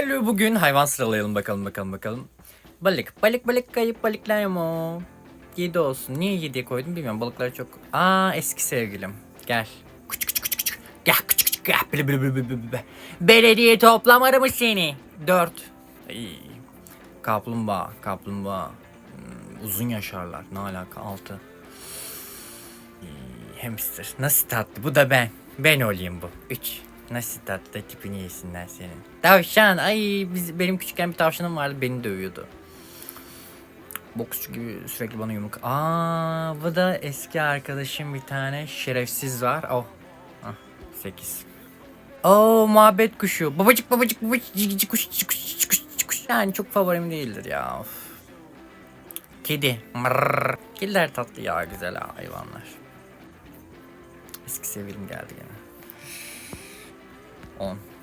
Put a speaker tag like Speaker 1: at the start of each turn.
Speaker 1: Hello bugün hayvan sıralayalım bakalım bakalım bakalım. Balık balık balık kayıp balıklar mı? 7 olsun. Niye 7'ye koydum bilmiyorum. Balıklar çok... Aa eski sevgilim. Gel. Küçük küçük küçük küçük. Gel küçük küçük. Gel. Bile bile bile bile bile. Belediye toplamadı mı seni? 4. Kaplumbağa. Kaplumbağa. Hmm, uzun yaşarlar. Ne alaka? 6. Hamster. Nasıl tatlı? Bu da ben. Ben olayım bu. 3. Nasıl tatlı tipini yesinler senin. Tavşan. Ay biz, benim küçükken bir tavşanım vardı. Beni dövüyordu. Boksçu gibi sürekli bana yumruk. Aa, bu da eski arkadaşım bir tane şerefsiz var. Oh. Ah, 8. Oo muhabbet kuşu. Babacık babacık babacık cici kuş cici kuş cici kuş cici kuş. Yani çok favorim değildir ya. Of. Kedi. Mırrr. Kediler tatlı ya güzel hayvanlar. Eski sevgilim geldi gene. on.